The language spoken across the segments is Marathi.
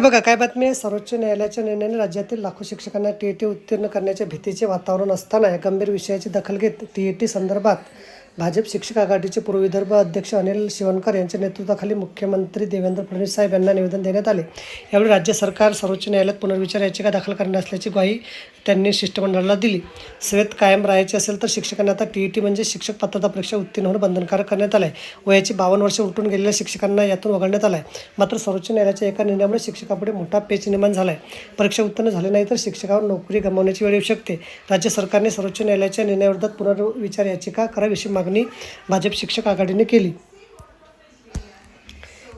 तर बघा काय बातमी आहे? सर्वोच्च न्यायालयाच्या निर्णयाने राज्यातील लाखो शिक्षकांना टी ई टी उत्तीर्ण करण्याच्या भीतीचे वातावरण असताना या गंभीर विषयाची दखल घेत टी ई टी संदर्भात भाजप शिक्षक आघाडीचे पूर्व विदर्भ अध्यक्ष अनिल शिवणकर यांच्या नेतृत्वाखाली मुख्यमंत्री देवेंद्र फडणवीस साहेब यांना निवेदन देण्यात आले. यावेळी राज्य सरकार सर्वोच्च न्यायालयात पुनर्विचार याचिका दाखल करणार असल्याची ग्वाही त्यांनी शिष्टमंडळाला दिली. सेवेत कायम राहायचे असेल तर शिक्षकांना आता टी ई टी म्हणजे शिक्षक पात्रता परीक्षा उत्तीर्ण होणं बंधनकारक करण्यात आलं आहे वयाची बावन्न वर्ष उलटून गेलेल्या शिक्षकांना यातून वगळण्यात आलं आहे मात्र सर्वोच्च न्यायालयाच्या एका निर्णयामुळे शिक्षकापुढे मोठा पेच निर्माण झाला आहे परीक्षा उत्तीर्ण झाले नाही तर शिक्षकावर नोकरी गमावण्याची वेळ येऊ शकते. राज्य सरकारने सर्वोच्च न्यायालयाच्या निर्णयाविरोधात पुनर्विचार याचिका करावी अशी मागणी भाजप शिक्षक आघाडीने केली.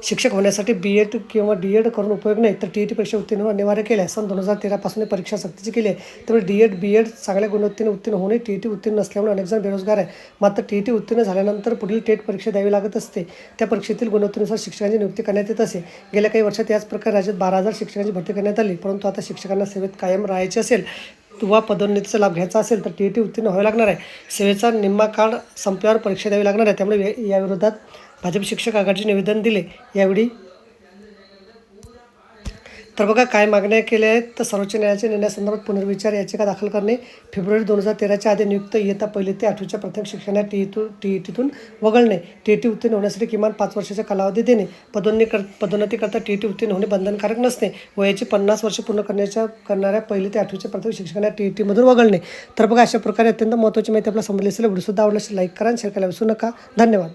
शिक्षक होण्यासाठी बी एड किंवा डी एड करून उपयोग नाही तर टी ई टी परीक्षा उत्तीर्ण अनिवार्य केल्या सन दोन हजार तेरापासून परीक्षा सक्तीची केली आहे. त्यामुळे डी एड बी एड चांगल्या गुणवत्तेने उत्तीर्ण होणे टी ई टी उत्तीर्ण नसल्यामुळे अनेक जण बेरोजगार आहे मात्र टी ई टी उत्तीर्ण झाल्यानंतर पुढील टेट परीक्षा द्यावी लागत असते. त्या परीक्षेतील गुणवत्तेनुसार शिक्षकांची नियुक्ती करण्यात येत असे. गेल्या काही वर्षात याच प्रकारे राज्यात बारा हजार शिक्षकांची भरती करण्यात आली परंतु आता शिक्षकांना सेवेत कायम राहायचे असेल. किंवा पदोन्नतीचा लाभ घ्यायचा असेल तर टी ई टी उत्तीर्ण व्हावे लागणार आहे. सेवेचा निम्मा काळ संपल्यावर परीक्षा द्यावी लागणार आहे. त्यामुळे याविरोधात भाजप शिक्षक आघाडीचे निवेदन दिले. यावेळी तर बघा काय मागण्या केल्या आहेत तर सर्वोच्च न्यायालयाच्या निर्णयासंदर्भात पुनर्विचार याचिका दाखल करणे. फेब्रुवारी दोन हजार तेराच्या आधी नियुक्त इयत्ता पहिली ते आठवीच्या प्राथमिक शिक्षणात टी ईतून टी ई टीतून वगळणे. टी ई टी उत्तीर्ण होण्यासाठी किमान पाच वर्षाचा कालावधी देणे. पदोन्नती कर पदोन्नतीकरता टी ई टी उत्तीर्ण होणे बंधनकारक नसणे. वयाची पन्नास वर्ष पूर्ण करण्याच्या करणाऱ्या पहिली ते आठवीच्या प्राथमिक शिक्षणात टी ई टीमधून वगळणे. तर बघा अशा प्रकारे अत्यंत महत्त्वाची माहिती आपल्याला समजली असेल व्हिडिओसुद्धा आवडल्यास लाईक करा आणि शेअर करायला विसरू नका. धन्यवाद.